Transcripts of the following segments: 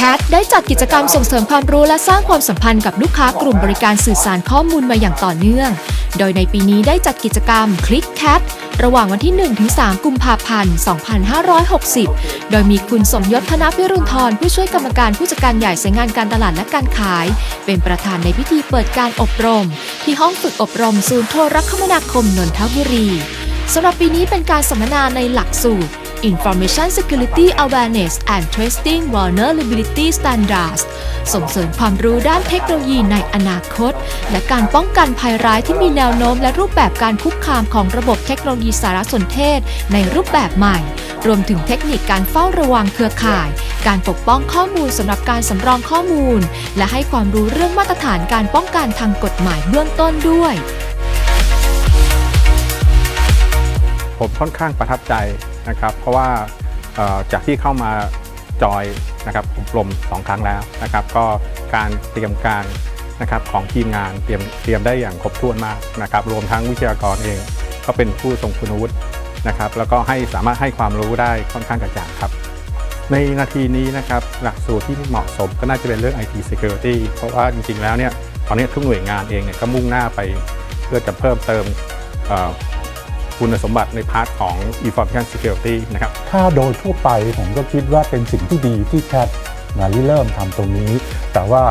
CAT ได้จัดกิจกรรมส่งเสริมความรู้และสร้างความสัมพันธ์กับลูกค้ากลุ่มบริการสื่อสารข้อมูลมาอย่างต่อเนื่อง โดยในปีนี้ได้จัดกิจกรรม Click CAT ระหว่างวันที่ 1-3 กุมภาพันธ์ 2560 โดยมีคุณสมยศธนพิรุณทรผู้ช่วยกรรมการผู้จัดการใหญ่สายงานการตลาดและการขาย เป็นประธานในพิธีเปิดการอบรม ที่ห้องฝึกอบรมศูนย์โทรคมนาคมนนทบุรีสำหรับปีนี้เป็นการสัมมนาในหลักสูตร Information Security Awareness and Trusting Vulnerability Standards ส่งเสริมความรู้ด้านเทคโนโลยีในอนาคต และการป้องกันภัยร้ายที่มีแนวโน้มและรูปแบบการคุกคามของระบบเทคโนโลยีสารสนเทศ ในรูปแบบใหม่ รวมถึงเทคนิคการเฝ้าระวังเครือข่าย การปกป้องข้อมูลสำหรับการสำรองข้อมูล และให้ความรู้เรื่องมาตรฐานการป้องกันทางกฎหมายเบื้องต้นด้วยผมค่อนข้างประทับใจ นะครับ เพราะว่าจากที่เข้ามาจอยนะครับอบรมสองครั้งแล้วนะครับ ก็การเตรียมการนะครับของทีมงานเตรียมเตรียมได้อย่างครบถ้วนมากนะครับ รวมทั้งวิทยากรเองก็เป็นผู้ทรงคุณวุฒินะครับ แล้วก็ให้สามารถให้ความรู้ได้ค่อนข้างกระจ่างครับ ในนาทีนี้นะครับหลักสูตรที่เหมาะสมก็น่าจะเป็นเรื่อง IT Security เพราะว่าจริงๆแล้วเนี่ยตอนนี้ทุกหน่วยงานเองเนี่ยก็มุ่งหน้าไป เพื่อจะเพิ่มเติม คุณสมบัติในพาร์ทของ Information Security นะครับ ถ้าโดยทั่วไปผมก็คิดว่าเป็นสิ่งที่ดีที่แคทมาริเริ่มทำตรงนี้ แต่ว่า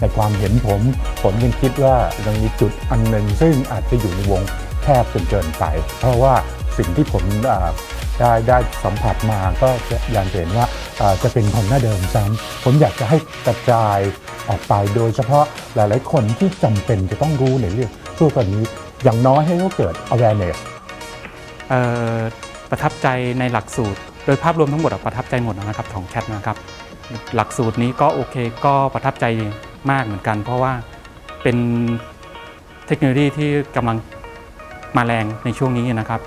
ในความเห็นผม ผมยังคิดว่ายังมีจุดอันหนึ่งซึ่งอาจจะอยู่ในวงแคบจนเกินไป เพราะว่าสิ่งที่ผมได้ได้สัมผัสมาก็จะอย่างเห็นว่าจะเป็นคนหน้าเดิมซ้ำผมอยากจะให้กระจายออกไปโดยเฉพาะหลาย ๆ คนที่จำเป็นจะต้องรู้ในเรื่องพวกนี้อย่างน้อยให้เขาเกิด awareness ประทับใจในหลักสูตร โดยภาพรวมทั้งหมดประทับใจหมดนะครับของแคทนะครับหลักสูตรนี้ก็โอเคก็ประทับใจมากเหมือนกัน เพราะว่าเป็นเทคโนโลยีที่กำลังมาแรงในช่วงนี้นะครับ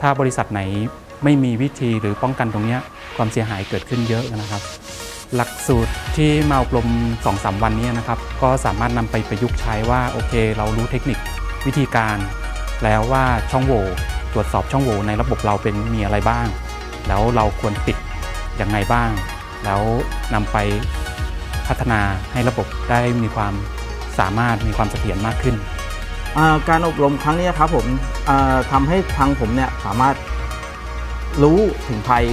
ถ้าบริษัทไหนไม่มีวิธีหรือป้องกันตรงนี้ความเสียหายเกิดขึ้นเยอะนะครับ หลักสูตรที่มาอบรม 2-3 วันนี้นะครับ ก็สามารถนำไปประยุกต์ใช้ว่าโอเค เรารู้เทคนิควิธีการ แล้วว่าช่องโหว่ ตรวจสอบช่องโหว่ในระบบเราเป็นมีอะไรบ้าง แล้วเราควรปิดอยังไงบ้าง แล้วนำไปพัฒนาให้ระบบได้มีความสามารถมีความเสถียรมากขึ้น การอบรมครั้งนี้ครับผมอ่าทำให้ทางผมเนี่ยสามารถรู้ถึงภัย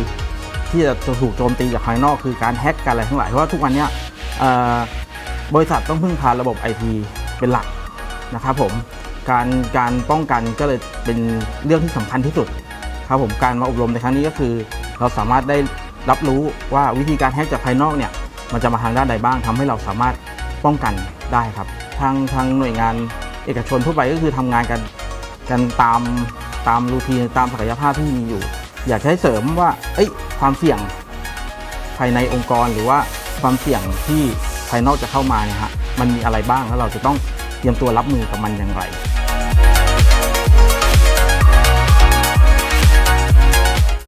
ที่จะถูกโจมตีจากภายนอกคือการแฮ็กการอะไรทั้งหลายเพราะว่าทุกวันนี้บริษัทต้องพึ่งพาระบบไอทีเป็นหลักนะครับผม การการป้องกันก็เลยเป็นเรื่องที่สำคัญที่สุดครับผมการมาอบรมในครั้งนี้ก็คือ เราสามารถได้รับรู้ว่าวิธีการแฮ็กจากภายนอกเนี่ยมันจะมาทางด้านใดบ้างทำให้เราสามารถป้องกันได้ครับ ทางทางหน่วยงานเอกชนทั่วไปก็คือทำงานกันกันตามตามรูทีนตามศักยภาพที่มีอยู่ อยากให้เสริมว่าเอ้ยความเสี่ยงภายในองค์กรหรือว่าความเสี่ยงที่ภายนอกจะเข้ามาเนี่ยฮะมันมีอะไรบ้างแล้วเราจะต้อง เตรียมตัวรับมือกับมันอย่างไร